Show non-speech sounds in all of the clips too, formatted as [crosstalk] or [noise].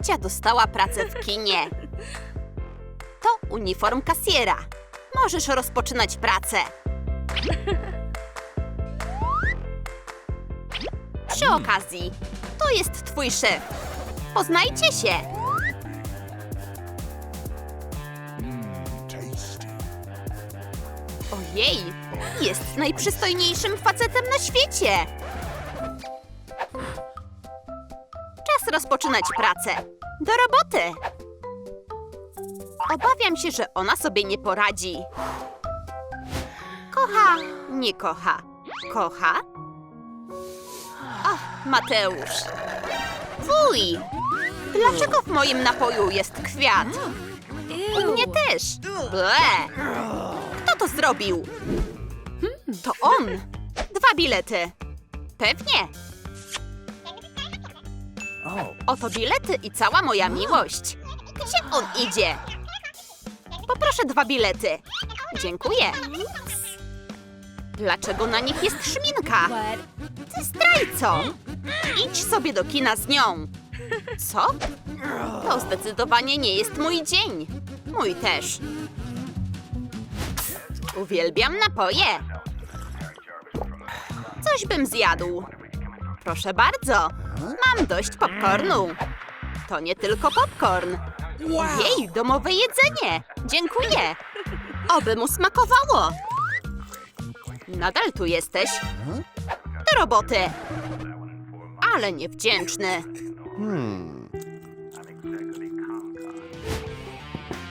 Ewcia dostała pracę w kinie. To uniform kasjera. Możesz rozpoczynać pracę. Przy okazji, to jest twój szef. Poznajcie się. Ojej, jest najprzystojniejszym facetem na świecie. Rozpoczynać pracę. Do roboty. Obawiam się, że ona sobie nie poradzi. Kocha, nie kocha. Kocha? Ach, Mateusz. Fuj! Dlaczego w moim napoju jest kwiat? U mnie też. Ble. Kto to zrobił? To on. Dwa bilety. Pewnie. Oto bilety i cała moja miłość. Gdzie on idzie? Poproszę dwa bilety. Dziękuję. Dlaczego na nich jest szminka? Ty zdrajco! Idź sobie do kina z nią. Co? To zdecydowanie nie jest mój dzień. Mój też. Uwielbiam napoje. Coś bym zjadł. Proszę bardzo. Mam dość popcornu. To nie tylko popcorn. Jej, domowe jedzenie. Dziękuję. Oby mu smakowało. Nadal tu jesteś? Do roboty. Ale niewdzięczny.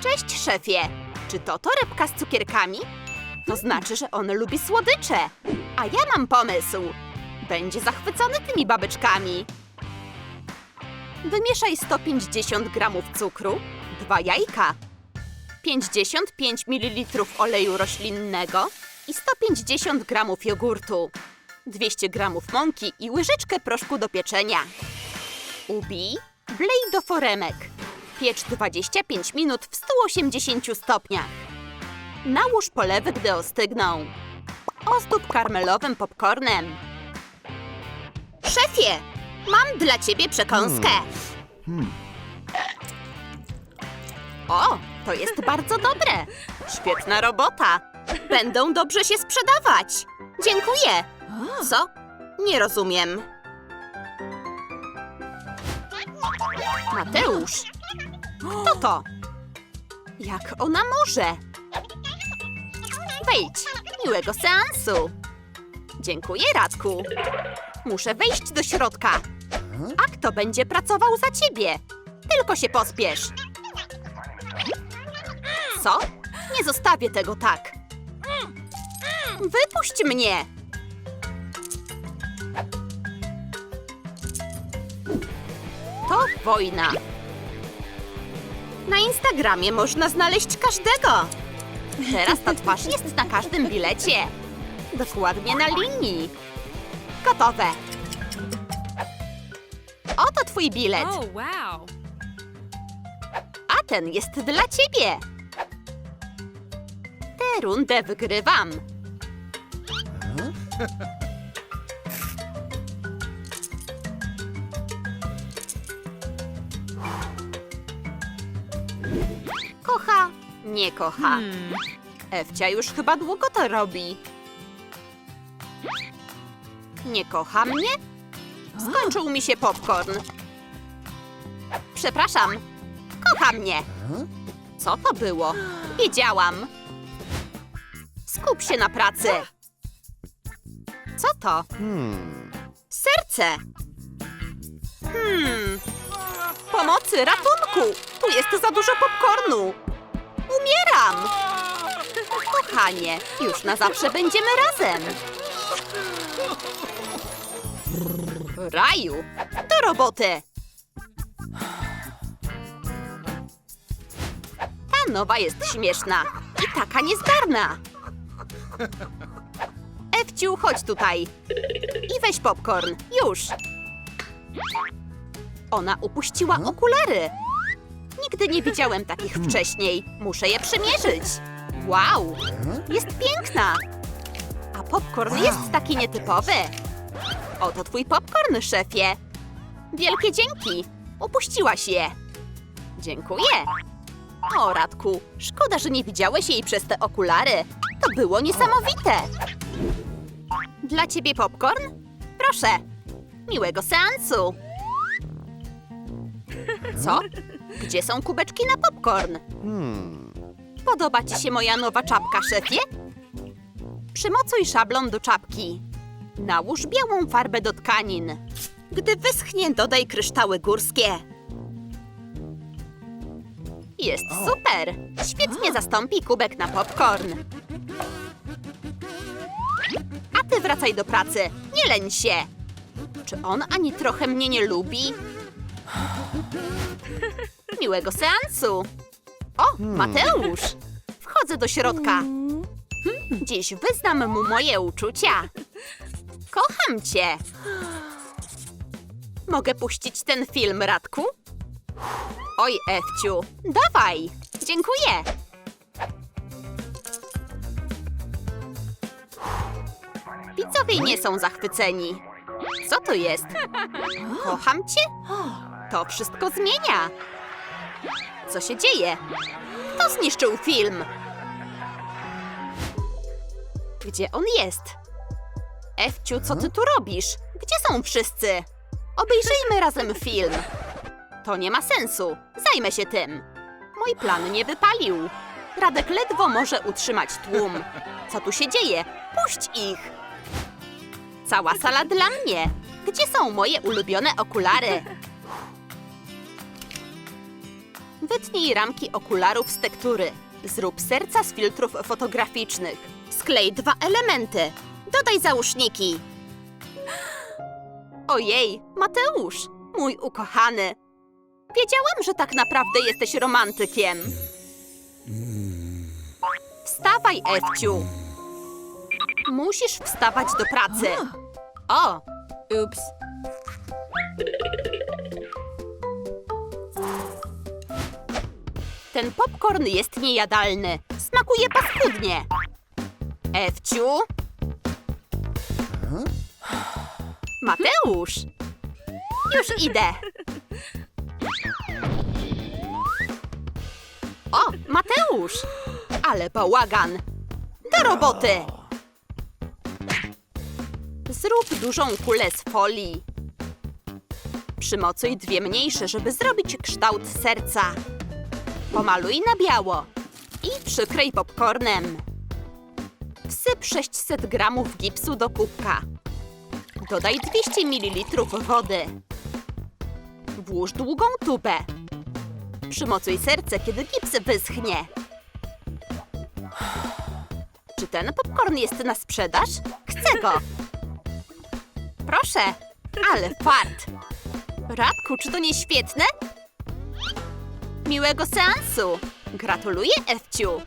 Cześć, szefie. Czy to torebka z cukierkami? To znaczy, że on lubi słodycze. A ja mam pomysł. Będzie zachwycony tymi babeczkami. Wymieszaj 150 gramów cukru, dwa jajka, 55 ml oleju roślinnego i 150 gramów jogurtu, 200 gramów mąki i łyżeczkę proszku do pieczenia. Ubij, wlej do foremek. Piecz 25 minut w 180 stopniach. Nałóż polewy, gdy ostygną. Ozdób karmelowym popcornem. Szefie, mam dla ciebie przekąskę. O, to jest bardzo dobre. Świetna robota. Będą dobrze się sprzedawać. Dziękuję. Co? Nie rozumiem. Mateusz, kto to? Jak ona może? Wejdź, miłego seansu. Dziękuję, Radku. Muszę wejść do środka. A kto będzie pracował za ciebie? Tylko się pospiesz. Co? Nie zostawię tego tak. Wypuść mnie! To wojna. Na Instagramie można znaleźć każdego. Teraz ta twarz jest na każdym bilecie. Dokładnie na linii. Gotowe. Oto twój bilet, Oh, wow. a ten jest dla ciebie. Tę rundę wygrywam. Kocha, nie kocha. Hmm. Ewcia już chyba długo to robi. Nie kocha mnie? Skończył mi się popcorn. Przepraszam. Kocha mnie. Co to było? Wiedziałam. Skup się na pracy. Co to? Serce. Hmm. Pomocy, ratunku! Tu jest za dużo popcornu. Umieram! Kochanie, już na zawsze będziemy razem. Raju, do roboty! Ta nowa jest śmieszna i taka niezdarna. Ewciu, chodź tutaj. I weź popcorn, już. Ona upuściła okulary. Nigdy nie widziałem takich wcześniej. Muszę je przymierzyć. Wow, jest piękna. A popcorn jest taki nietypowy. Oto twój popcorn, szefie. Wielkie dzięki. Upuściłaś je. Dziękuję. O, Radku, szkoda, że nie widziałeś jej przez te okulary. To było niesamowite. Dla ciebie popcorn? Proszę. Miłego seansu. Co? Gdzie są kubeczki na popcorn? Podoba ci się moja nowa czapka, szefie? Przymocuj szablon do czapki. Nałóż białą farbę do tkanin. Gdy wyschnie, dodaj kryształy górskie. Jest super! Świetnie zastąpi kubek na popcorn. A ty wracaj do pracy. Nie leń się. Czy on ani trochę mnie nie lubi? [sighs] Miłego seansu. O, Mateusz! Wchodzę do środka. Hmm, Dziś wyznam mu moje uczucia. Kocham cię. Mogę puścić ten film, Radku? Oj, Ewciu, dawaj. Dziękuję. Widzowie nie są zachwyceni. Co to jest? Kocham cię? To wszystko zmienia. Co się dzieje? Kto zniszczył film? Gdzie on jest? Ewciu, co ty tu robisz? Gdzie są wszyscy? Obejrzyjmy razem film. To nie ma sensu. Zajmę się tym. Mój plan nie wypalił. Radek ledwo może utrzymać tłum. Co tu się dzieje? Puść ich! Cała sala dla mnie. Gdzie są moje ulubione okulary? Wytnij ramki okularów z tektury. Zrób serca z filtrów fotograficznych. Sklej dwa elementy. Dodaj załóżniki. Ojej, Mateusz, mój ukochany. Wiedziałam, że tak naprawdę jesteś romantykiem. Wstawaj, Ewciu. Musisz wstawać do pracy. O, ups. Ten popcorn jest niejadalny. Smakuje paskudnie. Ewciu? Mateusz! Już idę. O, Mateusz! Ale bałagan. Do roboty! Zrób dużą kulę z folii. Przymocuj dwie mniejsze, żeby zrobić kształt serca. Pomaluj na biało i przykryj popcornem. Wsyp 600 gramów gipsu do kubka. Dodaj 200 ml wody. Włóż długą tubę. Przymocuj serce, kiedy gips wyschnie. Czy ten popcorn jest na sprzedaż? Chcę go! Proszę, ale fart! Radku, czy to nie świetne? Miłego seansu! Gratuluję, Ewciu!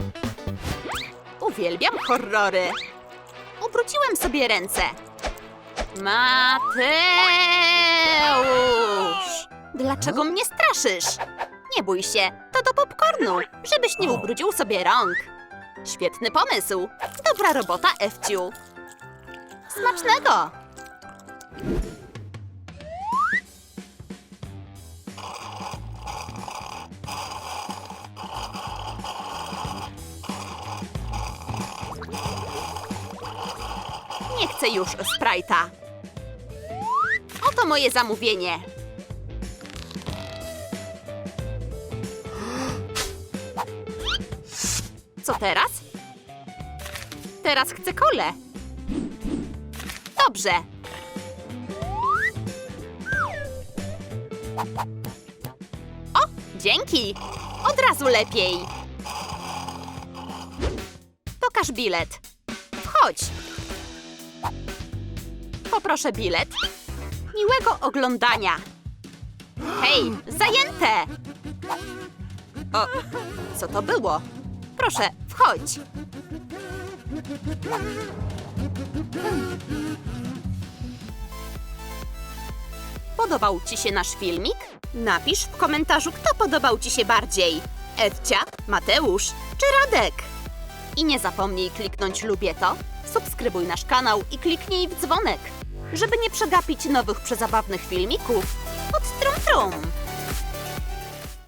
Uwielbiam horrory. Ubrudziłem sobie ręce. Mateusz! Dlaczego mnie straszysz? Nie bój się, to do popcornu, żebyś nie ubrudził sobie rąk. Świetny pomysł. Dobra robota, Ewciu. Smacznego! Chcę już Sprite'a. Oto moje zamówienie. Co teraz? Teraz chcę kole. Dobrze. O, dzięki. Od razu lepiej. Pokaż bilet. Wchodź. Poproszę bilet. Miłego oglądania. Hej, zajęte! O, co to było? Proszę, wchodź. Podobał Ci się nasz filmik? Napisz w komentarzu, kto podobał Ci się bardziej. Ewcia, Mateusz czy Radek? I nie zapomnij kliknąć lubię to, subskrybuj nasz kanał i kliknij w dzwonek, żeby nie przegapić nowych przezabawnych filmików od Trum Trum.